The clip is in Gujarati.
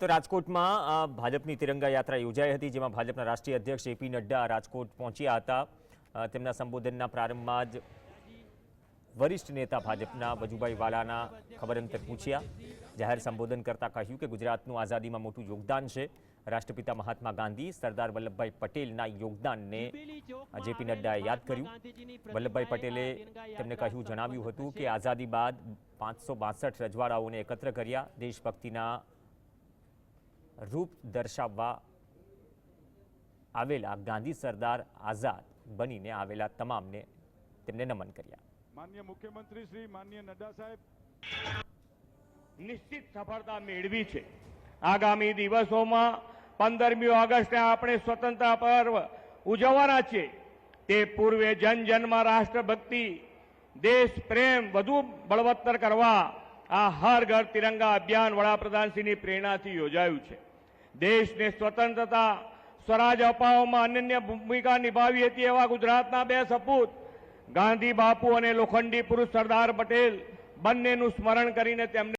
તો રાજકોટમાં ભાજપની તિરંગા યાત્રા યોજાઈ હતી, જેમાં ભાજપના રાષ્ટ્રીય અધ્યક્ષ જેપી નડ્ડા રાજકોટ પહોંચ્યા હતા. તેમના સંબોધનના પ્રારંભમાં જ વરિષ્ઠ નેતા ભાજપના વજુભાઈ વાલાના ખબર અંતર પૂછ્યા. જાહેર સંબોધન કરતા કહ્યું કે ગુજરાતનું આઝાદીમાં મોટું યોગદાન છે. રાષ્ટ્રપિતા મહાત્મા ગાંધી, સરદાર વલ્લભભાઈ પટેલના યોગદાનને જેપી નડ્ડાએ યાદ કર્યું. વલ્લભભાઈ પટેલે તેમને કહ્યું, જણાવ્યું હતું કે આઝાદી બાદ પાંચસો બાસઠ રજવાડાઓને એકત્ર કર્યા, દેશભક્તિના રૂપ દર્શાવવા આવેલા ગાંધી સરદાર આઝાદ બનીને આવેલા તમામને તેમને નમન કર્યા. માન્ય મુખ્યમંત્રી શ્રી માન્ય નડ્ડા સાહેબ. નિશ્ચિત સફળતા મેળવી છે. આગામી દિવસોમાં પંદરમી ઓગસ્ટે આપણે સ્વતંત્રતા પર્વ ઉજવવાના છે. તે પૂર્વે જન જનમાં રાષ્ટ્રભક્તિ દેશ પ્રેમ વધુ બળવત્તર કરવા આ હર ઘર તિરંગા અભિયાન વડાપ્રધાનશ્રીની પ્રેરણાથી યોજાયું છે. દેશને સ્વતંત્રતા, સ્વરાજ અપાવવામાં અનન્ય ભૂમિકા નિભાવી હતી એવા ગુજરાતના બે સપૂત, ગાંધી બાપુ અને લોખંડી પુરુષ સરદાર પટેલ બંનેનું સ્મરણ કરીને તેમને